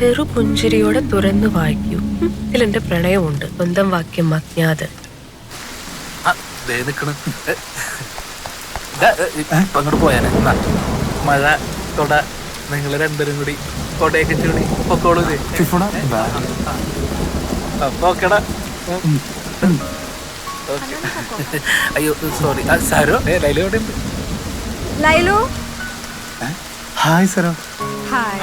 ചെറു പുഞ്ചിരിയോടെ തുറന്നു വായിക്കൂ. ഇതിലെന്റെ പ്രണയമുണ്ട്. സ്വന്തം വാക്യം അജ്ഞാത് അങ്ങോട്ട് പോയാനെ മഴ തൊട നിങ്ങൾ രണ്ടുപേരും കൂടി കൊടയൊക്കെ ചൂടി പൊക്കോളൂ. അപ്പൊ ഓക്കെടാ ഓക്കെ. അയ്യോ സോറി. സാരോ? ലൈലോ എവിടെ ഉണ്ട് ലൈലു ഹായ് സാറോ ഹായ്.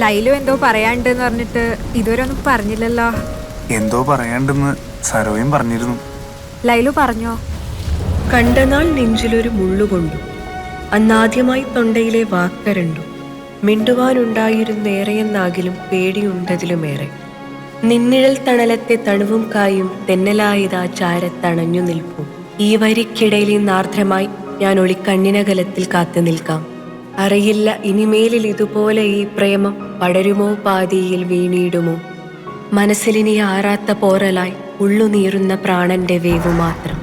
ലൈലു എന്തോ പറയാണ്ടെന്ന് പറഞ്ഞിട്ട് ഇതുവരെ ഒന്നും പറഞ്ഞില്ലല്ലോ. എന്തോ പറയാണ്ടെന്ന് സരോയും പറഞ്ഞിരുന്നു. ലൈലു പറഞ്ഞോ? കണ്ടനാൾ നെഞ്ചിലൊരു മുള്ളുകൊണ്ടു അന്നാദ്യമായി തൊണ്ടയിലെ വാക്കരണ്ടു. മിണ്ടുവാനുണ്ടായിരുന്നേറെയെന്നാകിലും പേടിയുണ്ടതിലുമേറെ. നിന്നിഴൽ തണലത്തെ തണുവും കായും തെന്നലായതാ ചാരത്തണഞ്ഞു നിൽപ്പു. ഈ വരിക്കിടയിൽ നാർദ്രമായി ഞാൻ ഒളിക്കണ്ണിനകലത്തിൽ കാത്തു നിൽക്കാം. അറിയില്ല ഇനിമേലിൽ ഇതുപോലെ ഈ പ്രേമം പടരുമോ പാതിയിൽ വീണിടുമോ? മനസ്സിലിനി ആറാത്ത പോറലായി ഉള്ളുനീറുന്ന പ്രാണന്റെ വേവു മാത്രം.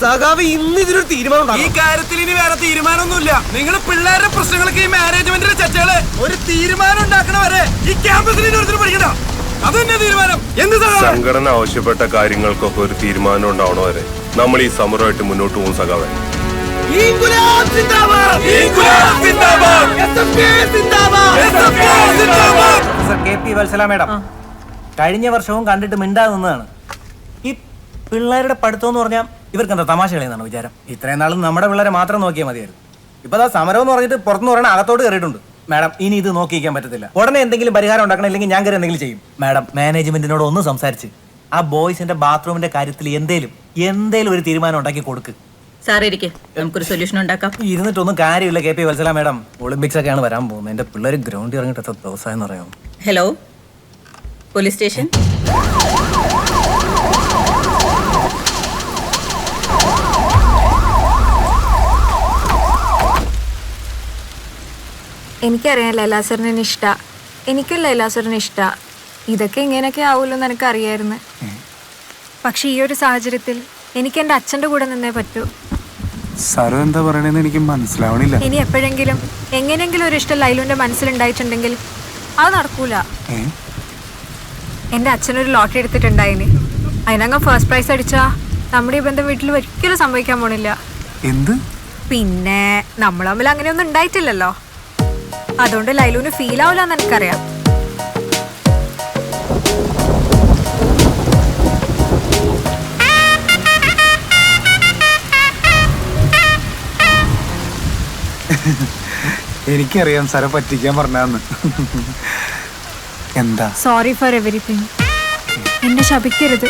സഖാവ് ഇന്ന് ഇതിനൊരു തീരുമാനം ഈ കാര്യത്തിൽ ഇനി വേറെ തീരുമാനമൊന്നുമില്ല. നിങ്ങൾ പിള്ളേരുടെ പ്രശ്നങ്ങൾക്ക് ഈ മാനേജ്മെന്റിന്റെ ചർച്ചകൾ ഒരു തീരുമാനം ഉണ്ടാക്കണവരെ ഈ ക്യാമ്പസിൽ ഇനി തീരുമാനം. എന്ത് സഖാവേ? സംഘടന ആവശ്യപ്പെട്ട കാര്യങ്ങൾക്കൊക്കെ ഒരു തീരുമാനം ഉണ്ടാവണോ വരെ നമ്മൾ ഈ സമരമായിട്ട് മുന്നോട്ട് പോകും കെ പി വത്സല മേഡം കഴിഞ്ഞ വർഷവും കണ്ടിട്ട് മിണ്ടാതെ നിന്നതാണ്. ഈ പിള്ളേരുടെ പഠിത്തം എന്ന് പറഞ്ഞാൽ ഇവർക്ക് എന്താ തമാശ കളിയെന്നാണ് വിചാരം? ഇത്രയും നാളും നമ്മുടെ പിള്ളേരെ മാത്രം നോക്കിയാൽ മതിയായിരുന്നു. ഇപ്പൊ അതാ സമരം എന്ന് പറഞ്ഞിട്ട് പുറത്തുനിന്ന് പറയണ അകത്തോട്ട് കയറിയിട്ടുണ്ട്. മാഡം ഇനി ഇത് നോക്കിയിരിക്കാൻ പറ്റത്തില്ല. ഉടനെ എന്തെങ്കിലും പരിഹാരം ഉണ്ടാക്കണം ഇല്ലെങ്കിൽ ഞാൻ കയറി എന്തെങ്കിലും ചെയ്യും. മാഡം മാനേജ്മെന്റിനോട് ഒന്ന് സംസാരിച്ച് ആ ബോയ്സിന്റെ ബാത്റൂമിന്റെ കാര്യത്തിൽ എന്തേലും എന്തേലും ഒരു തീരുമാനം ഉണ്ടാക്കി കൊടുക്ക്. സാർ ഇരിക്കെ. നമുക്കൊരു സൊല്യൂഷൻ ഉണ്ടാക്കാം. ഇരുന്നിട്ടൊന്നും കാര്യമില്ല K P Valsala madam. Olympics ഒക്കെയാണ് വരാൻ പോകുന്നത്. എന്റെ പിള്ളേർ ഗ്രൗണ്ടിൽ ഇറങ്ങിയിട്ട് എത്ര ദിവസമായെന്ന് പറയാമോ ഹലോ പോലീസ് സ്റ്റേഷൻ എനിക്കറിയാം ലൈലാസറിനെ ഇഷ്ട. എനിക്കും ലൈലാസറിനെ ഇഷ്ട. ഇതൊക്കെ ഇങ്ങനെയൊക്കെ ആവുമല്ലോ എന്ന് എനിക്കറിയായിരുന്നു പക്ഷെ ഈ ഒരു സാഹചര്യത്തിൽ എനിക്ക് എന്റെ അച്ഛന്റെ കൂടെ നിന്നേ പറ്റൂ. സാറ് എന്താ പറയണെന്ന് എനിക്ക് മനസ്സിലാവണില്ല. ഇനി എപ്പോഴെങ്കിലും എങ്ങനെയെങ്കിലും ഒരു ഇഷ്ടം ലൈലുവിന്റെ മനസ്സിലുണ്ടായിട്ടുണ്ടെങ്കിൽ അത് നടക്കൂല? എന്റെ അച്ഛനൊരു ലോട്ടറി എടുത്തിട്ടുണ്ടായിന്. അതിനങ്ങ് ഫസ്റ്റ് പ്രൈസ് അടിച്ചാ നമ്മുടെ ഈ ബന്ധം വീട്ടിൽ ഒരിക്കലും സംഭവിക്കാൻ പോണില്ല. എന്ത്? പിന്നെ നമ്മൾ തമ്മിൽ അങ്ങനെയൊന്നും ഉണ്ടായിട്ടില്ലല്ലോ. അതുകൊണ്ട് ലൈലുവിന് ഫീൽ ആവില്ല എന്ന് എനിക്കറിയാം. എനിക്കറിയാം സാറെ പറ്റിക്കാൻ പറഞ്ഞാന്ന്. എന്താ? സോറി ഫോർ എവറിത്തിങ് എന്നെ ശപിക്കരുത്.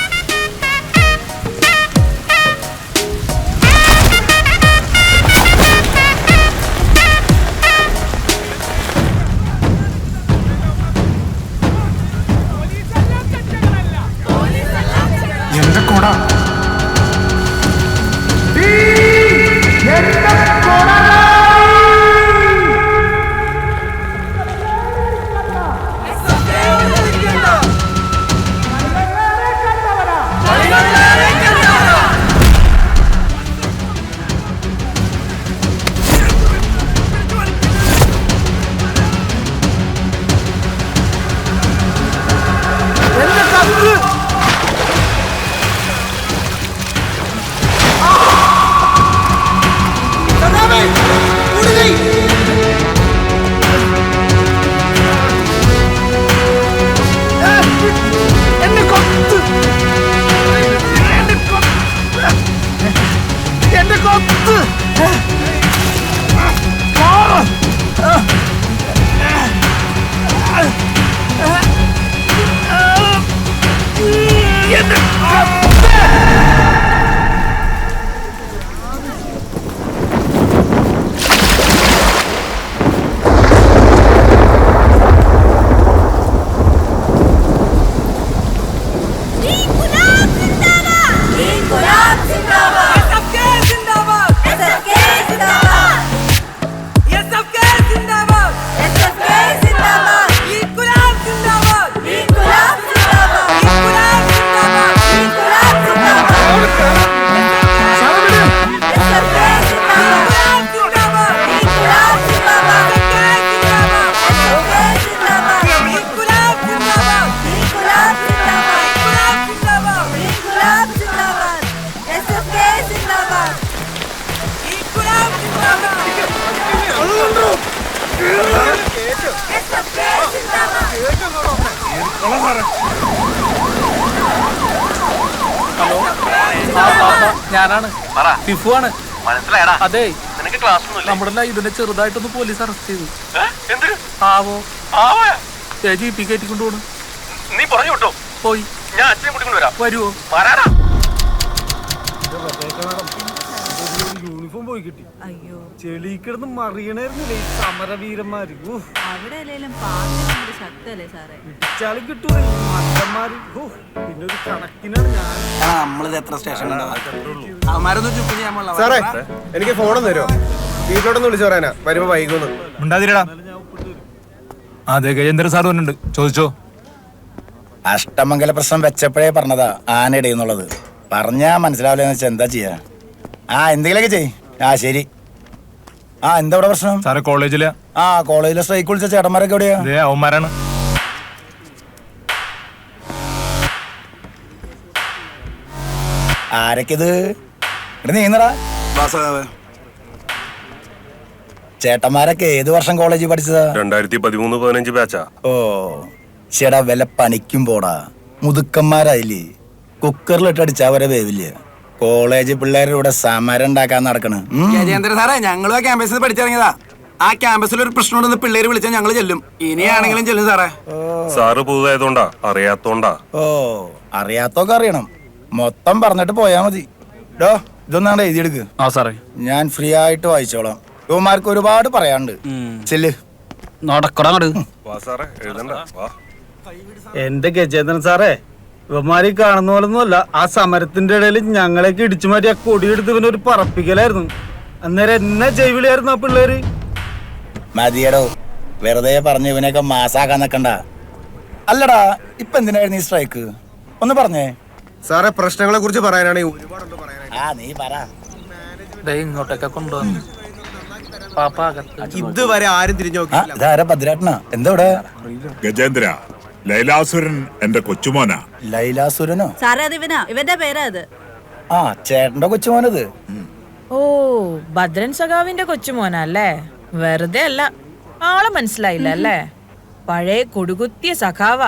എന്നെ ഫിഫു ആണ് മനസ്സിലായടാ. അതെ. നിനക്ക് ക്ലാസ് നമ്മുടെ ഇതിനെ ചെറുതായിട്ടൊന്ന് പോലീസ് അറസ്റ്റ് ചെയ്തു. എന്തിനു? ആവോ? ചേച്ചി ഇപ്പി പി പോണു. നീ പറഞ്ഞു വിട്ടോ. പോയി. ഞാൻ അച്ഛനെ കൂട്ടിക്കൊണ്ട് വരാം. വരുവോ? വരാടാ. പോയി കിട്ടി. അയ്യോ. ചെളി കിടന്ന് മറിയണായിരുന്നില്ലേ ഈ സമരവീരന്മാര്? ഊഹ്, അവിടെ അല്ലെങ്കിലും പാട്ട് ശക്തല്ലേ സാറേ? ഇടിച്ചാലും കിട്ടുമോ മണ്ടന്മാര്. ഊഹ്, പിന്നെ ഒരു കണക്കിനാണ് ഞാൻ. നമ്മളിത് എത്ര സ്റ്റേഷൻ സാറേ എനിക്ക് ഫോണൊന്ന് തരുമോ വീട്ടിലോട്ടൊന്ന് വിളിച്ചു പറയാനാ. വരുമ്പോ വൈകുന്നു. ഉണ്ടാതിരടാ അതെ ഗജേന്ദ്ര സാർ വന്നിട്ടുണ്ട്. ചോദിച്ചോ? അഷ്ടമംഗല പ്രശ്നം വെച്ചപ്പോഴേ പറഞ്ഞതാ ആനയിടയുന്നുള്ളത് പറഞ്ഞാ മനസ്സിലാവില്ലെന്ന് വെച്ചാൽ എന്താ ചെയ്യാ? ആ എന്തെങ്കിലുമൊക്കെ ചെയ് ആ ശരി. ആ എന്താ ഇവിടെ പ്രശ്നം? സാറെ കോളേജിൽ. ആ കോളേജിലെ സ്ട്രൈക്ക് വിളിച്ച ചേട്ടന്മാരൊക്കെ എവിടെയാ? ഇതേ അവന്മാരാണ്. ആരൊക്കെത് ഇവിടെ നീന്നടാ. ചേട്ടന്മാരൊക്കെ ഏത് വർഷം കോളേജിൽ പഠിച്ചതാ? രണ്ടായിരത്തി പതിമൂന്ന് പതിനഞ്ച് ബാച്ചാ ഓ ചേടാ വില പണിക്കും പോടാ. മുതുക്കന്മാരായില്ലേ? കുക്കറിലിട്ട് അടിച്ചാ വരെ വേവില്ല? കോളേജ് പിള്ളേരുടെ സമരം ഉണ്ടാക്കാൻ നടക്കണ്. ഗജേന്ദ്ര സാറേ ഞങ്ങളും ആ ക്യാമ്പസിൽ പഠിച്ചിറങ്ങിയതാ. ആ ക്യാമ്പസിൽ ഒരു പ്രശ്നം ഉണ്ടെന്ന് പിള്ളേര് വിളിച്ചാൽ ഞങ്ങൾ ചെല്ലും. ഇനിയാണെങ്കിലും ചെല്ലും സാറേ. സാറ് പുതുതായതുകൊണ്ടാ അറിയാത്തോണ്ടാ. ഓ അറിയാത്തൊക്കെ അറിയണം. മൊത്തം പറഞ്ഞിട്ട് പോയാ മതി. ഡോ ഇതൊന്നാണ്ട് എഴുതിയെടുക്ക്. ആ സാറേ. ഞാൻ ഫ്രീ ആയിട്ട് വായിച്ചോളാം. യുവമാർക്ക് ഒരുപാട് പറയാനുണ്ട്. ചെല്ല്. നടക്കടങ്ങട് വാ സാറേ എഴുതണ്ട. വാ. എന്റെ ഗജേന്ദ്രൻ സാറേ? ഇവന്മാര് കാണുന്ന പോലൊന്നുമല്ല ആ സമരത്തിന്റെ ഇടയിൽ ഞങ്ങളെയൊക്കെ ഇടിച്ചു മാറ്റി ആ കൊടിയെടുത്ത് ഇവനൊരു പറപ്പിക്കലായിരുന്നു. അന്നേരം എന്നെ ജൈവിളിയായിരുന്നു ആ പിള്ളേര്. മതിയടോ. വെറുതെ പറഞ്ഞു ഇവനെയൊക്കെ മാസാക്കാൻ നിക്കണ്ട. അല്ലടാ ഇപ്പൊ എന്തിനായിരുന്നു ഈ സ്ട്രൈക്ക്? ഒന്ന് പറഞ്ഞേ. സാറേ പ്രശ്നങ്ങളെ കുറിച്ച് പറയാനാണെങ്കിൽ ഒരുപാടുണ്ട് പറയാനായിട്ട്. ആ നീ പറ. ദേ ഇങ്ങോട്ടൊക്കെ കൊണ്ടുവന്നു. പാപ്പ അകത്ത് ഇതുവരെ ആരും തിരിഞ്ഞു ആ ഇതാരാ ഭദ്രാട്ടനാ? എന്താ ഇവിടെ? ഗജേന്ദ്ര. ലൈലാസുരൻ എന്റെ കൊച്ചുമോനാ. ലൈലാസുരനോ? സാറേ അത് ഇവനാ ഇവന്റെ പേരാ അത് ആ ചേട്ടന്റെ കൊച്ചുമോനത്. ഓ ഭദ്രൻ സഖാവിന്റെ കൊച്ചുമോനല്ലേ? വെറുതെ അല്ല ആളെ മനസ്സിലായില്ല അല്ലേ? പഴയ കൊടുകുത്തിയ സഖാവ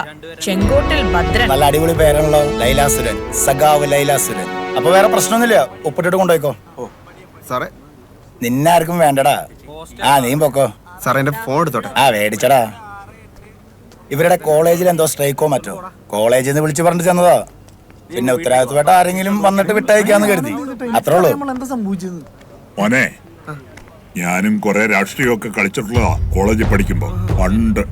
ചെങ്കോട്ടിൽ ഭദ്രൻ. നല്ല അടിപൊളി പേരാണല്ലോ ലൈലാസുരൻ. സഖാവ് ലൈലാസുരൻ. അപ്പൊ വേറെ പ്രശ്നമൊന്നുമില്ല ഒപ്പിട്ടിട്ട് കൊണ്ടുപോയിക്കോ. സാറേ. നിന്നാർക്കും വേണ്ടടാ. ആ നീ പൊക്കോ. സാറേ എന്റെ ഫോൺ എടുത്തോട്ടെ. ആ മേടിച്ചടാ. ഇവരുടെ കോളേജിൽ എന്തോ സ്ട്രൈക്കോ മറ്റോ? കോളേജിൽ നിന്ന് വിളിച്ചു പറഞ്ഞിട്ട് ചെന്നതാ. പിന്നെ ഉത്തരവാദിത്തപ്പെട്ട ആരെങ്കിലും വന്നിട്ട് വിട്ടയക്കാന്ന് കരുതി. അത്രേ ഉള്ളൂ. മോനെ ഞാനും കുറെ രാഷ്ട്രീയമൊക്കെ കളിച്ചിട്ടുള്ളതാ കോളേജിൽ പഠിക്കുമ്പോ പണ്ട്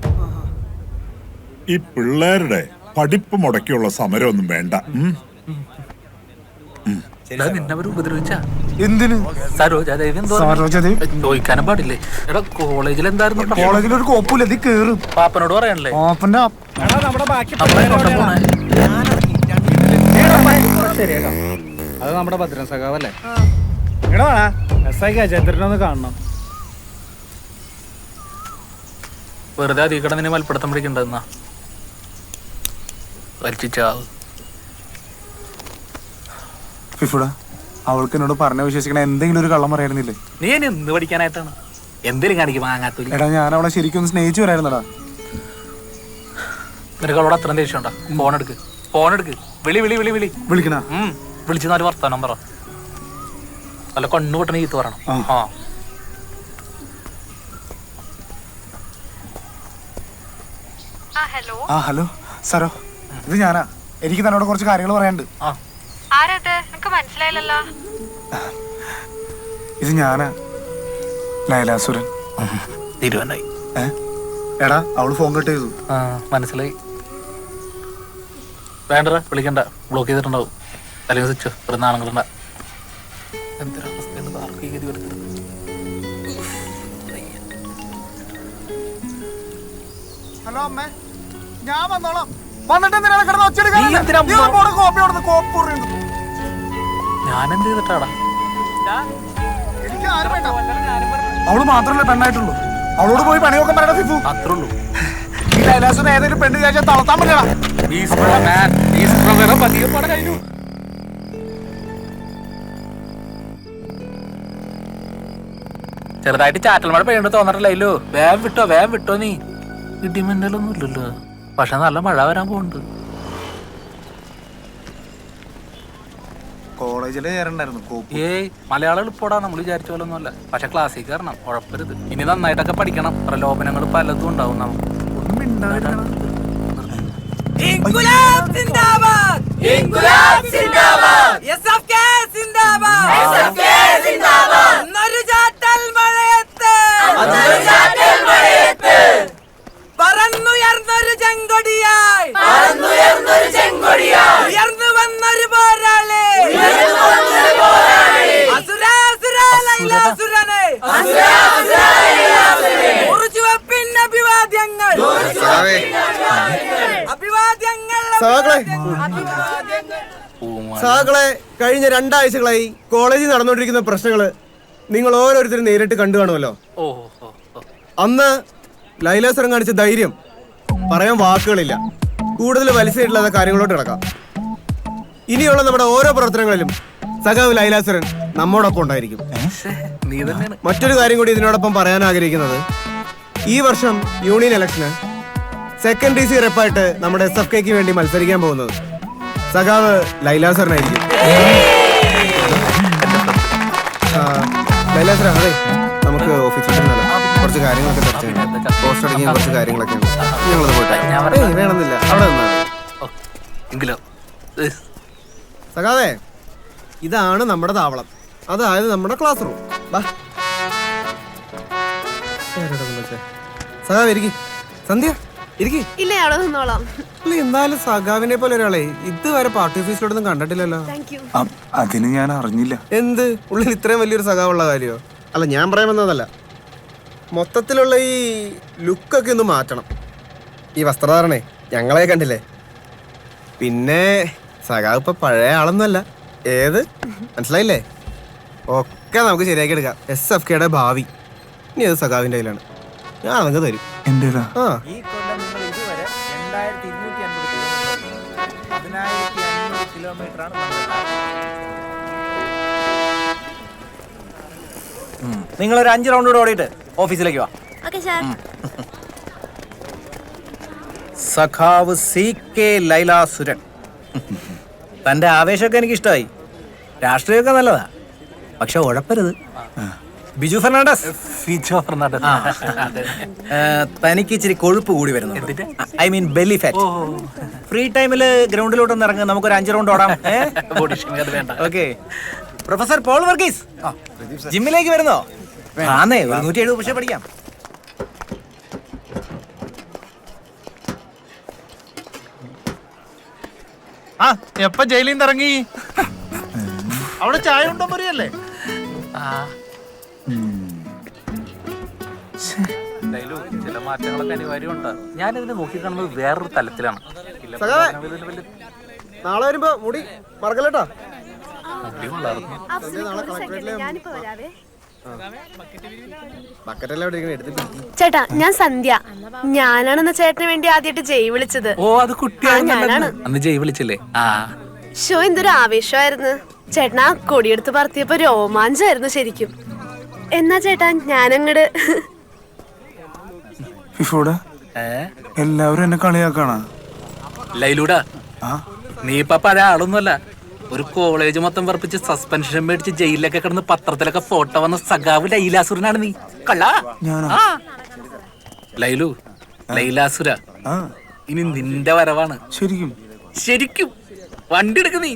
ഈ പിള്ളേരുടെ പഠിപ്പ് മുടക്കിയുള്ള സമരമൊന്നും വേണ്ട. ഉം? നിന്നവർ ഉപദ്രവിച്ച? എന്തിന്? സരോജാദേവി എന്തോ ചോദിക്കാനും പാടില്ലേ? എടാ കോളേജിൽ എന്തായിരുന്നു? കോളേജിൽ ഒരു കോപ്പില്ല ഇത് കേറും. പാപ്പനോട് പറയാനല്ലേ? ഓപ്പന്റെ നമ്മളെ എങ്ങോട്ടാ പോണേ. അത് നമ്മുടെ ഭദ്രൻ സഖാവല്ലേ? എടാ കാണണം. വെറുതെ അധികം കിടന്നിനെ മൽപ്പിടുത്തം പിടിക്കണ്ടെന്നാ ഫിഫുടാ അവൾക്ക് എന്നോട് പറഞ്ഞ വിശ്വസിക്കണ എന്തെങ്കിലും ഒരു കള്ളം പറയായിരുന്നില്ലേ നീ എന്നെ എന്ത് പഠിക്കാനായിട്ടാണ്? എന്തെങ്കിലും കാണിക്കും വാങ്ങാത്ത എടാ ഞാൻ അവളെ ശരിക്കും ഒന്ന് സ്നേഹിച്ചു വരായിരുന്നടാ. നിനക്ക് അവളോട് അത്രയും ദേഷ്യം ഉണ്ടാ ഫോൺ എടുക്ക്. ഫോൺ എടുക്ക്. വിളി വിളി വിളി വിളി. വിളിക്കണ? വിളിച്ചു നാല് വർത്താനം പറ. അല്ല കണ്ണു പൊട്ടണ ഈ പറയണം. ആ. ഹലോ? ആ ഹലോ. സാറോ ഇത് ഞാനാ. എനിക്ക് തന്നോട് കുറച്ച് കാര്യങ്ങൾ പറയാനുണ്ട്. ആ. ആരത്? എനിക്ക് മനസ്സിലായില്ലല്ലോ. ഇത് ഞാനാ ലൈലാസുരൻ. തിരുവനായി എടാ അവൾ ഫോൺ കട്ട് ചെയ്തു. ആ മനസ്സിലായി. വേണ്ടടാ വിളിക്കണ്ട. ബ്ലോക്ക് ചെയ്തിട്ടുണ്ടാവും. അല്ലെങ്കിൽ സ്വിച്ച് ഒരു നാണങ്ങളുണ്ട എന്തൊരവസ്ഥയാണ് ആർക്കും ഈ ഗതി വരുന്നത് ഹലോ അമ്മേ ഞാൻ വന്നോളാം. വന്നിട്ട് എന്തിനാണ് കിടന്ന് ഒച്ചെടുക്കാൻ കോപ്പി കൊടുത്ത് കോപ്പി എന്ത് ചെയ്തിട്ടാടാ? എനിക്ക് ആരും വേണ്ട. അവൾ മാത്രമല്ല പെണ്ണായിട്ടുള്ളൂ. അവളോട് പോയി പണി നോക്കാൻ പറയണ ഫിഫു. അത്രേ ഉള്ളൂ ഈ ലൈലാസുരൻ ഏതെങ്കിലും പെണ്ണ് കഴിച്ചാൽ തളർത്താൻ പാടെ കഴിഞ്ഞു. ചെറുതായിട്ട് ചാറ്റൽ മഴ പെയ്യണ്ട തോന്നിട്ടില്ലല്ലോ വേഗം വിട്ടോ വേഗം വിട്ടോ നീ. ഇടിമിന്നലൊന്നും ഇല്ലല്ലോ പക്ഷെ നല്ല മഴ വരാൻ പോകുന്നുണ്ട്. കോളേജിൽ കയറണ്ടായിരുന്നു ഏയ് മലയാളം എളുപ്പടാ നമ്മൾ വിചാരിച്ച പോലെ ഒന്നുമല്ല പക്ഷെ ക്ലാസ്സിൽ കയറണം ഉഴപ്പരുത്. ഇനി നന്നായിട്ടൊക്കെ പഠിക്കണം. പ്രലോഭനങ്ങൾ പലതും ഉണ്ടാവും നമുക്ക്. ഇൻകുലാബ് സിന്ദാബാദ്! ഇൻകുലാബ് സിന്ദാബാദ്! എസ്എഫ്കെ സിന്ദാബാദ് കഴിഞ്ഞ രണ്ടാഴ്ചകളായി കോളേജിൽ നടന്നുകൊണ്ടിരിക്കുന്ന പ്രശ്നങ്ങൾ നിങ്ങൾ ഓരോരുത്തരും നേരിട്ട് കണ്ടു കാണുമല്ലോ. അന്ന് ലൈലാസുരം കാണിച്ച ധൈര്യം പറയാൻ വാക്കുകളില്ല. കൂടുതൽ വലിച്ചിട്ടില്ലാത്ത കാര്യങ്ങളോട്ട് കിടക്കാം. ഇനിയുള്ള നമ്മുടെ ഓരോ പ്രവർത്തനങ്ങളിലും സഖാവ് ലൈലാസുരൻ നമ്മോടൊപ്പം ഉണ്ടായിരിക്കും. മറ്റൊരു കാര്യം കൂടി ഇതിനോടൊപ്പം പറയാൻ ആഗ്രഹിക്കുന്നത്. ഈ വർഷം യൂണിയൻ ഇലക്ഷന് സെക്കൻഡ് ഡി സി റെപ്പായിട്ട് നമ്മുടെ എസ് എഫ് കെക്ക് വേണ്ടി മത്സരിക്കാൻ പോകുന്നത്. സഖാവ് ലൈലാസറിനായിരിക്കും ആ, രാഹുലേ അതെ നമുക്ക് ഓഫീസിൽ നിന്നല്ല കുറച്ച് കാര്യങ്ങളൊക്കെ ചർച്ച ചെയ്യണം പോസ്റ്റ് അടങ്ങിയ കുറച്ച് കാര്യങ്ങളൊക്കെ ഉണ്ട്. ഞങ്ങളത് പോയിട്ട്. ഏയ് വേണമെന്നില്ല. അവിടെ നിന്നാ സഖാവേ ഇതാണ് നമ്മുടെ താവളം. അതായത് നമ്മുടെ ക്ലാസ് റൂം ബാ? സഖാവ് ഇരിക്കും. സന്ധ്യ? ഇല്ല അവിടെ നിന്നോളാം. അല്ല എന്നാലും സഖാവിനെ പോലെ ഒരാളെ ഇതുവരെ പാർട്ടി ഓഫീസിലോടൊന്നും കണ്ടിട്ടില്ലല്ലോ. അതിന് ഞാൻ അറിഞ്ഞില്ല. എന്ത്? ഉള്ളിൽ ഇത്രയും വലിയൊരു സഖാവുള്ള കാര്യമോ അല്ല ഞാൻ പറയാൻ വന്നതല്ല. മൊത്തത്തിലുള്ള ഈ ലുക്കൊക്കെ ഒന്ന് മാറ്റണം. ഈ വസ്ത്രധാരണേ ഞങ്ങളെ കണ്ടില്ലേ? പിന്നെ സഖാവ് ഇപ്പൊ പഴയ ആളൊന്നുമല്ല. ഏത്? മനസ്സിലായില്ലേ? ഒക്കെ നമുക്ക് ശരിയാക്കി എടുക്കാം. എസ് എഫ് കെയുടെ ഭാവി. ഇനി അത് സഖാവിന്റെ കയ്യിലാണ്. ഞാൻ അതങ്ങ് തരും. എന്റേതാ? ആ. പതിനായിരത്തി അഞ്ഞൂറ് കിലോമീറ്റർ ആണ് നിങ്ങൾ ഒരു അഞ്ച് റൗണ്ട് കൂടെ ഓടിയിട്ട് ഓഫീസിലേക്ക് വാ. സഖാവ് സി കെ ലൈലാസുരൻ തന്റെ ആവേശമൊക്കെ എനിക്ക് ഇഷ്ടമായി രാഷ്ട്രീയമൊക്കെ നല്ലതാ. പക്ഷെ ഉഴപ്പരുത്. ബിജു ഫെർണാണ്ടസ്? ബിജു ഫെർണാണ്ടസ്. ആ. തനിക്ക് ഇച്ചിരി കൊഴുപ്പ് കൂടി വരുന്നു I mean belly fat. Free ടൈമിൽ ഇറങ്ങുക ഇറങ്ങി നമുക്കൊരു അഞ്ച് റൗണ്ട് ഓടാം. ബോഡി അത് വേണ്ട. ഓക്കെ. പ്രൊഫസർ പോൾ വർഗീസ്. ജിമ്മിലേക്ക് വരുന്നോ? ആന്നേ ഒരു നൂറ്റി എഴുപത് പക്ഷേ പഠിക്കാം ആ എപ്പ ജയിലിൽ നിന്ന് ഇറങ്ങി? അവിടെ ചായ ഉണ്ടോ പറയല്ലേ എന്തായാലും മാറ്റങ്ങളൊക്കെ അനിവാര്യമുണ്ട് ഞാനിതിനെ നോക്കിക്കാണുന്നത് വേറൊരു തലത്തിലാണ്. നാളെ വരുമ്പോ മുടി. ചേട്ടാ ഞാൻ സന്ധ്യ. ഞാനാണെന്ന ചേട്ടന് വേണ്ടി ആദ്യമായിട്ട് ജയ് വിളിച്ചത്. ഓ അത് കുട്ടിയാണ് ഞാനാണ്. അന്ന്? അന്ന് ജയ് വിളിച്ചില്ലേ? ആ. ഷോ എന്തൊരു ആവേശമായിരുന്നു. ചേട്ടനാ കൊടിയെടുത്ത് പറത്തിയപ്പോ രോമാഞ്ചായിരുന്നു ശരിക്കും. എന്നാ ചേട്ടാ ഞാനങ്ങട് ഫിഫോടെ എല്ലാവരും എന്നെ കളിയാക്കാണ. ലൈലൂടാ നീ ഇപ്പൊ പഴയ ആളൊന്നുമല്ല. ഒരു കോളേജ് മൊത്തം പറപ്പിച്ച് സസ്പെൻഷൻ മേടിച്ച് ജയിലിലൊക്കെ കിടന്ന് പത്രത്തിലൊക്കെ ഫോട്ടോ വന്ന സഖാവ് ലൈലാസുരനാണ് നീ. കള്ള. ലൈലു ലൈലാസുര ഇനി നിന്റെ വരവാണ്. ശരിക്കും? ശരിക്കും. വണ്ടി എടുക്ക നീ.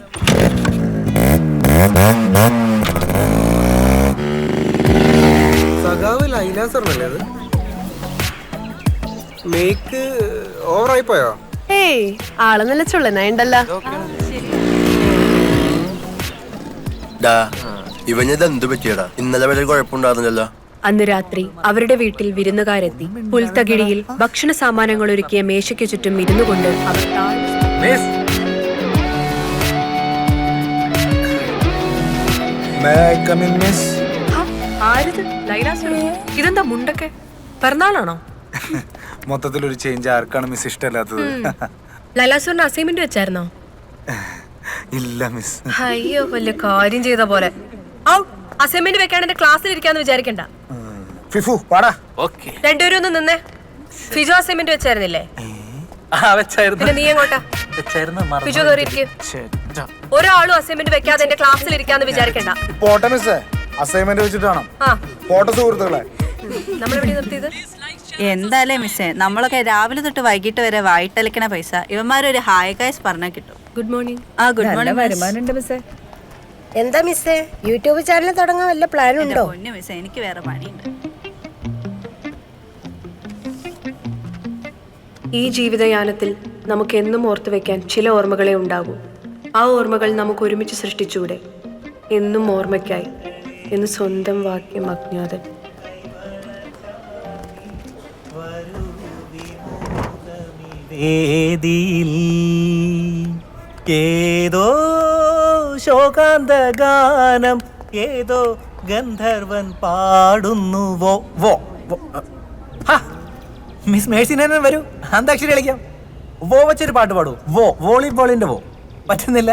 സഖാവ് ലൈലാസുരനല്ലേ അത്? മേക്ക് ഓവറായി പോയോ? ഏയ് ആൾ നല്ല ചുള്ളനായിണ്ടല്ലോ. ഇവനിത് എന്ത് പറ്റിയടാ? ഇന്നലെ വരെ കുഴപ്പമുണ്ടായിരുന്നില്ലല്ലോ. അന്ന് രാത്രി അവരുടെ വീട്ടിൽ വിരുന്നുകാരെത്തി. പുൽത്തകിടിയിൽ ഭക്ഷണ സാമാനങ്ങൾ ഒരുക്കിയ മേശയ്ക്ക് ചുറ്റും ഇരുന്നു കൊണ്ട് അവർ ആരിത് ഇതെന്താ മുണ്ടൊക്കെ? പിറന്നാളാണോ? മൊത്തത്തിലൊരു ചേഞ്ച് ആർക്കാണ് മിസ് ഇഷ്ടമല്ലാത്തത്? ലൈലാസുരന് അസൈൻമെന്റ് വെച്ചായിരുന്നോ? ഇല്ല മിസ് അയ്യോ വലിയ കാര്യം ചെയ്ത പോലെ. ഔ അസൈൻമെന്റ് വെക്കാൻ എന്റെ ക്ലാസ്സിൽ ഇരിക്കാന്ന് വിചാരിക്കണ്ട. ഫിഫു പാടാ. ഓക്കേ രണ്ടുപേരും ഒന്ന് നിന്നേ. ഫിജോ അസൈൻമെന്റ് വെച്ചായിരുന്നില്ലേ? ആ വെച്ചായിരുന്നു. പിന്നെ നീ എങ്ങോട്ടാ? വെച്ചായിരുന്നു മറന്നു ബിജു കയറി ഇരിക്ക്. ഒരാളും അസൈൻമെന്റ് വെക്കാതെ എന്റെ ക്ലാസ്സിൽ ഇരിക്കാന്ന് വിചാരിക്കണ്ട. പോട്ടെ മിസ് അസൈൻമെന്റ് വെച്ചിട്ടാണോ ആ. പോട്ടെ സുഹൃത്തുക്കളെ. നമ്മളെവിടെ നിർത്തിയത്? എന്തായാലേ മിസ്സേ? നമ്മളൊക്കെ രാവിലെ തൊട്ട് വൈകിട്ട് വരെ വായിട്ടലിക്കണ പൈസ. ഇവന്മാരൊരു ഹായ് ഗായ്സ് പറഞ്ഞാൽ കിട്ടും. ഗുഡ് മോർണിംഗ് ആ ഗുഡ് മോർണിംഗ് മിസ്സേ. എന്താ മിസ്സേ? യൂട്യൂബ് ചാനൽ തുടങ്ങാൻ വല്ല പ്ലാൻ ഉണ്ടോ? പൊന്നു മിസ്സേ എനിക്ക് വേറെ പണിയുണ്ട്. ഈ ജീവിതയാനത്തിൽ നമുക്ക് എന്നും ഓർത്തു വെക്കാൻ ചില ഓർമ്മകളെ ഉണ്ടാകൂ. ആ ഓർമ്മകൾ നമുക്ക് ഒരുമിച്ച് സൃഷ്ടിച്ചൂടെ. എന്നും ഓർമ്മയ്ക്കായി. എന്ന് സ്വന്തം വാക്യം അജ്ഞാതൻ. വേദിയിൽ ഏതോ ശോകാന്ത ഗാനം ഏതോ ഗന്ധർവൻ പാടുന്നു. വോ വോ മിസ് മേഴ്സിനെ വരൂ. അന്താക്ഷരി കളിക്കാം. വോ വെച്ചൊരു പാട്ട് പാടൂ. വോ വോളിബോളിന്റെ വോ. പറ്റുന്നില്ല.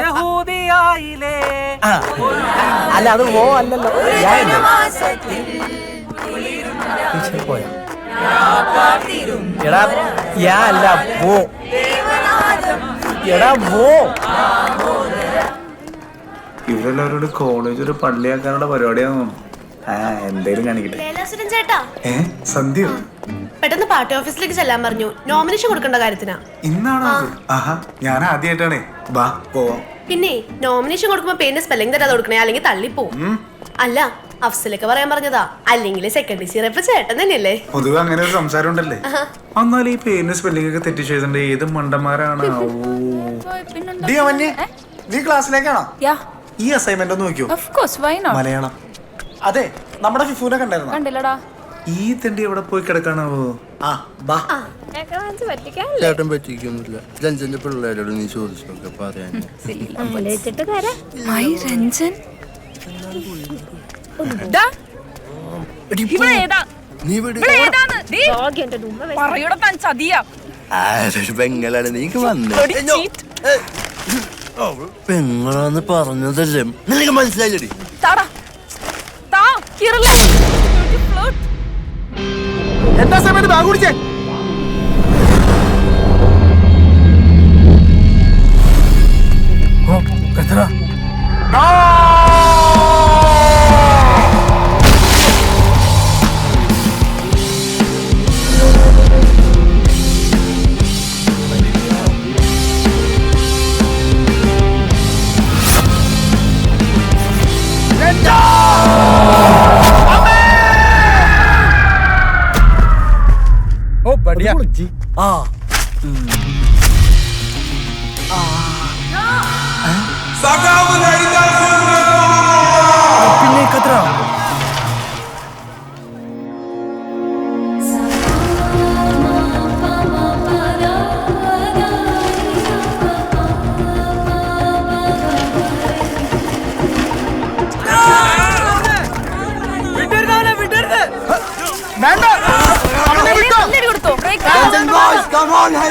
അല്ല അത് വോ അല്ലല്ലോ. പോയോ? എടാ യാ അല്ല പോ. എടാ പോ. ഇവരെല്ലാവരോട് കോളേജ് ഒരു പള്ളിയാക്കാനുള്ള പരിപാടിയാന്ന് തോന്നുന്നു. ആ എന്തേലും കാണിക്കട്ടെ. ലൈലാസുരൻ ചേട്ടാ. ഏ സന്ധ്യ പെട്ടെന്ന് പാർട്ടി ഓഫീസിലേക്ക് ചെല്ലാൻ പറഞ്ഞു. നോമിനേഷൻ കൊടുക്കേണ്ട കാര്യത്തിനാ. ഇന്നാണോ അത്? ആഹാ ഞാൻ ആദ്യമായിട്ടാണേ. ബാ പോവാം. പിന്നെ നോമിനേഷൻ കൊടുക്കുമ്പോ പേരിന്റെ സ്പെല്ലിംഗ് തരാതെ കൊടുക്കണേ അല്ലെങ്കിൽ തള്ളിപ്പോവും. അല്ല അഫ്സലൊക്കെ പറയാൻ പറഞ്ഞതാ. അല്ലെങ്കിൽ സെക്കൻഡ് സി റെപ്പ് ചേട്ടൻ തന്നെയല്ലേ? പൊതുവെ അങ്ങനെ ഒരു സംസാരം ഉണ്ടല്ലേ എന്നാൽ ഈ പേരിന് സ്പെല്ലിംഗ് ഒക്കെ തെറ്റിച്ച് എഴുതണ്ടേ ഏത് മണ്ടന്മാരാണ്? ഡി അവന്യെ നീ ക്ലാസ്സിലേക്കാണോ? ഈ അസൈൻമെന്റ് ഒന്ന് നോക്കിയോ? മലയാളം. അതെ നമ്മുടെ ഫിഫുനെ കണ്ടായിരുന്നു? കണ്ടില്ലടാ. ഈ തെണ്ടി എവിടെ പോയി കിടക്കാണാവോ ആ ബാ. ചേട്ടൻ പറ്റിക്കൊന്നുമില്ല. രഞ്ജന്റെ പിള്ളേരോട് നീ ചോദിച്ചു പറയാൻ രഞ്ജൻ. നീ വിട് പറയൂടെ താൻ ചതിയാ. പെങ്ങളാണ്. നീക്ക് വന്നേ. പെങ്ങളാന്ന് പറഞ്ഞതല്ലേ? നിനക്ക് കിറല എന്താ സമയത്ത് ബാഗ് കുടിച്ചേ?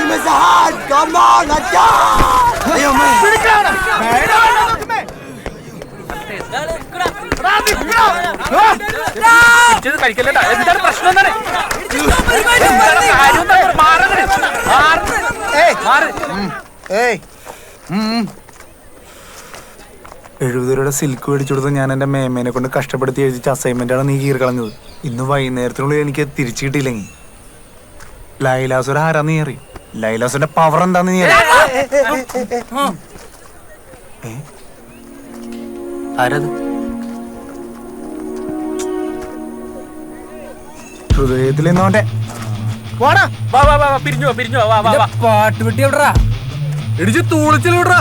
On, helmet hard! Come on, അയ്യോ പിടിച്ചത് കഴിക്കല്ലേട്ടാ എന്താണ് പ്രശ്നം എന്താണ്? കാര്യം? മാറങ്ങട്. മാറ്. ഏയ് എഴുപത് രൂപയുടെ സിൽക്ക് മേടിച്ചു കൊടുത്ത് ഞാൻ എന്റെ മേമേനെ കൊണ്ട് കഷ്ടപ്പെടുത്തി എഴുതിച്ച അസൈൻമെന്റ് ആണ് നീ കീറി കളഞ്ഞത് ഇന്ന് വൈകുന്നേരത്തിനുള്ളിൽ എനിക്ക് തിരിച്ചു കിട്ടിയില്ലെങ്കിൽ ലൈലാസുര ആരാന്ന് നീ അറിയും? ലൈലാസുന്റെ പവർ എന്താന്ന് നീ? ആരത്? ഹൃദയത്തിൽ നിന്നോന്റെ വാ വാ വാ വാ, പിരിഞ്ഞു വാ പിരിഞ്ഞു വാ, വാ വാ വാ. പാട്ട് വെട്ടി എവിടാ ഇടിച്ച് തൂളിച്ചിൽ വിടറാ.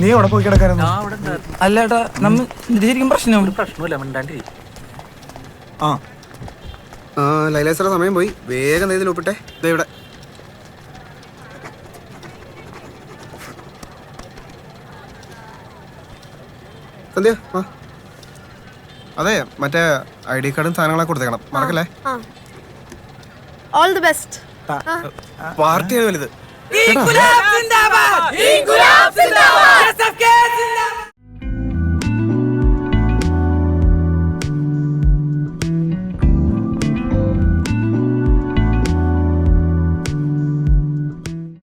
നീ എവിടെ പോയി കിടക്കാരുന്നു. അല്ലേട്ടാ നമ്മ ഇത് ശരിക്കും പ്രശ്നം പ്രശ്നമില്ല മിണ്ടാണ്ടിരി. ആ. ലൈലാസറ സമയം പോയി. വേഗം ഇതിൽ ഒപ്പിട്ടെ. ഇതേ ഇവിടെ. സന്ധ്യ ആ അതെ മറ്റേ ഐ ഡി കാർഡും സാധനങ്ങളൊക്കെ കൊടുത്തേക്കണം. മറക്കല്ലേ? ഓൾ ദി ബെസ്റ്റ് പാർട്ടിയാണ് വലുത്.